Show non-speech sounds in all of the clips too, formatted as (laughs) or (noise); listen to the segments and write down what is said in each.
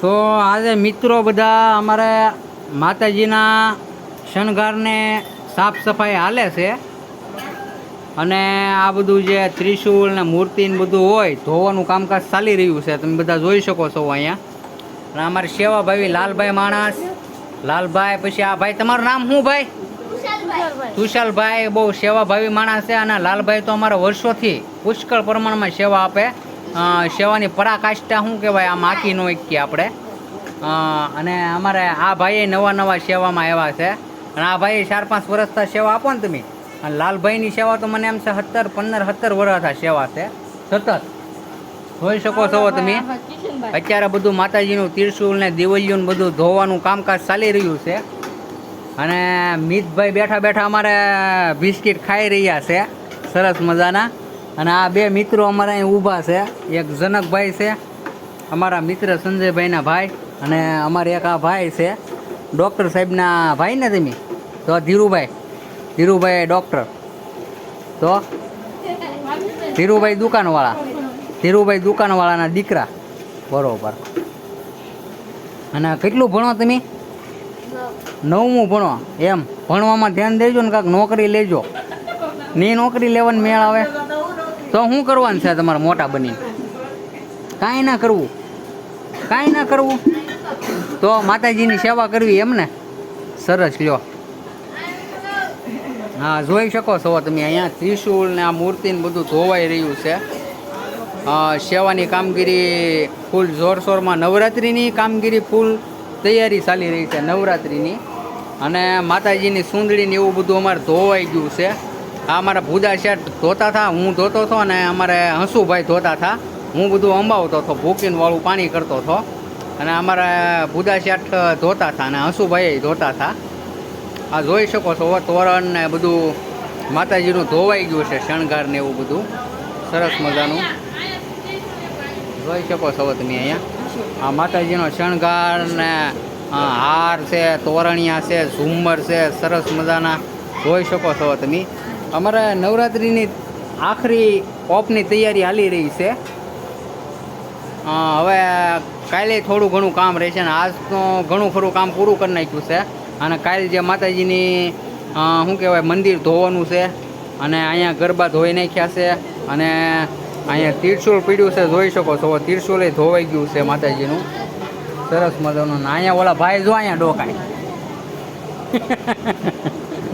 તો આજે મિત્રો બધા અમારે માતાજીના શણગારને સાફ સફાઈ હાલે છે. અને આ બધું જે ત્રિશુલ ને મૂર્તિ ને બધું હોય ધોવાનું કામકાજ ચાલી રહ્યું છે. તમે બધા જોઈ શકો છો અહીંયા. અને અમારે સેવાભાવી લાલભાઈ માણસ. લાલભાઈ પછી આ ભાઈ તમારું નામ શું ભાઈ? તુષાલભાઈ બહુ સેવાભાવી માણસ છે અને લાલભાઈ તો અમારા વર્ષોથી પુષ્કળ પ્રમાણમાં સેવા આપે. સેવાની પરાકાષ્ઠા શું કહેવાય? આમ આખી નો કે આપણે. અને અમારે આ ભાઈએ નવા નવા સેવામાં આવ્યા છે. અને આ ભાઈ ચાર પાંચ વર્ષથી સેવા આપો ને તમે. અને લાલભાઈની સેવા તો મને એમ છે સત્તર પંદર સત્તર વર્ષથી સેવા છે. સતત. જોઈ શકો છો તમે. અત્યારે બધું માતાજીનું ત્રિશુલ ને દિવલિયું બધું ધોવાનું કામકાજ ચાલી રહ્યું છે. અને મિતભાઈ બેઠા બેઠા અમારે બિસ્કિટ ખાઈ રહ્યા છે. સરસ મજાના. અને આ બે મિત્રો અમારા અહીં ઊભા છે. એક જનકભાઈ છે, અમારા મિત્ર સંજયભાઈના ભાઈ અને અમારે એક આ ભાઈ છે. ડૉક્ટર સાહેબના ભાઈ ને તમે? તો ધીરુભાઈ. ધીરુભાઈ ડૉક્ટર. તો ધીરુભાઈ દુકાનવાળા. ધીરુભાઈ દુકાનવાળાના દીકરા. બરોબર. અને કેટલું ભણો તમે? નવમું ભણો. એમ. ભણવામાં ધ્યાન દેજો ને કાંઈક નોકરી લેજો. ની નોકરી લેવાની મેળ આવે? તો શું કરવાનું છે તમારે મોટા બની કાંઈ ના કરવું. કાંઈ ના કરવું. તો માતાજીની સેવા કરવી એમને સરસ, લ્યો. હા, જોઈ શકો છો તમે અહીંયા ત્રિશુલ ને આ મૂર્તિને બધું ધોવાઈ રહ્યું છે. સેવાની કામગીરી ફૂલ જોરશોરમાં નવરાત્રિની કામગીરી ફૂલ તૈયારી ચાલી રહી છે નવરાત્રિની. અને માતાજીની સુંદડીને એવું બધું અમારે ધોવાઈ ગયું છે. આ અમારા ભૂદા શેઠ ધોતા હતા હું ધોતો હતો અને અમારે હંસુભાઈ ધોતા હતા હું બધું અંબાવતો હતો ભૂકીને વાળું પાણી કરતો હતો અને અમારા ભૂદા શેઠ ધોતા હતા અને હંસુભાઈ ધોતા હતા આ જોઈ શકો છો તોરણ ને બધું માતાજીનું ધોવાઈ ગયું છે, શણગાર ને એવું બધું. સરસ મજાનું. જોઈ શકો છો તમે અહીંયા. આ માતાજીનો શણગાર ને હાર છે, તોરણિયા છે, ઝુમ્મર છે, સરસ મજાના. જોઈ શકો છો તમે. અમારે નવરાત્રિની આખરી ઓપની તૈયારી હાલી રહી છે. હવે કાલે થોડું ઘણું કામ રહેશે અને આજ તો ઘણું ખરું કામ પૂરું કરી નાખ્યું છે. અને કાલે જે માતાજીની શું કહેવાય, મંદિર ધોવાનું છે અને અહીંયા ગરબા ધોઈ નાખ્યા છે અને અહીંયા તીરશુલ પીડ્યું છે, જોઈ શકો છો. તીરશુલ ધોવાઈ ગયું છે માતાજીનું. સરસ મજાનું. અહીંયા ઓલા ભાઈ જો અહીંયા ડોકાય. (laughs)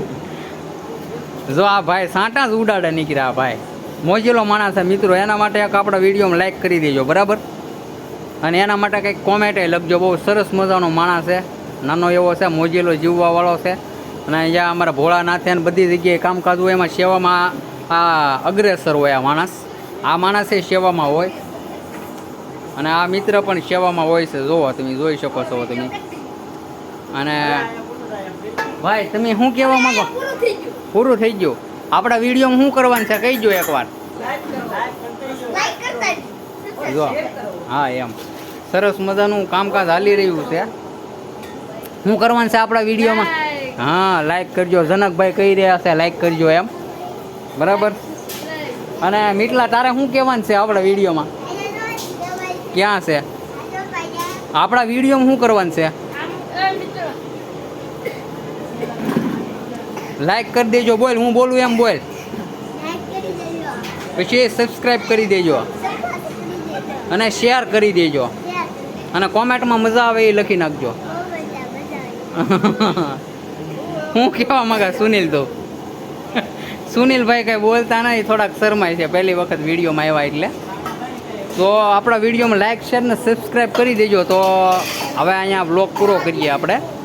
જો આ ભાઈ સાંટા જ ઉડાડે નીકળ્યા ભાઈ. મોજીલો માણસ છે મિત્રો, એના માટે એક આપણા વિડીયોમાં લાઈક કરી દેજો, બરાબર? અને એના માટે કંઈક કોમેન્ટ લખજો, બહુ સરસ મજાનો માણસ છે. નાનો એવો છે, મોજીલો જીવવાવાળો છે. અને અહીંયા અમારા ભોળાનાથે ને બધી જગ્યાએ કામકાજ હોય, એમાં સેવામાં આ અગ્રેસર હોય આ માણસ. આ માણસ સેવામાં હોય. અને આ મિત્ર પણ સેવામાં હોય છે, જોવો તમે, જોઈ શકો છો તમે. અને ભાઈ, તમે શું કહેવા માંગો? પૂરું થઈ ગયું. આપણા વિડીયોમાં શું કરવાનું છે? કહી જો એકવાર. જો. હા એમ. સરસ મજાનું કામકાજ હાલી રહ્યું છે. શું કરવાનું છે આપણા વિડીયોમાં? હા લાઈક કરજો. જનકભાઈ કહી રહ્યા છે લાઈક કરજો એમ. બરાબર? અને મીટલા તારે શું કહેવાનું છે આપણા વિડીયોમાં? ક્યાં છે? આપણા વિડીયોમાં શું કરવાનું છે? લાઈક કરી દેજો બોલ હું બોલું એમ બોલ. પછી સબસ્ક્રાઈબ કરી દેજો. અને શેર કરી દેજો. અને કોમેન્ટમાં મજા આવે એ લખી નાખજો. (laughs) હું કહેવા માંગા સુનિલ તો? (laughs) સુનિલભાઈ કંઈ બોલતા નહીં થોડાક શરમાય છે. પહેલી વખત વિડીયોમાં આવ્યા એટલે. તો આપણા વિડીયોમાં લાઈક શેર ને સબસ્ક્રાઈબ કરી દેજો. તો હવે અહીંયા બ્લોગ પૂરો કરીએ આપણે.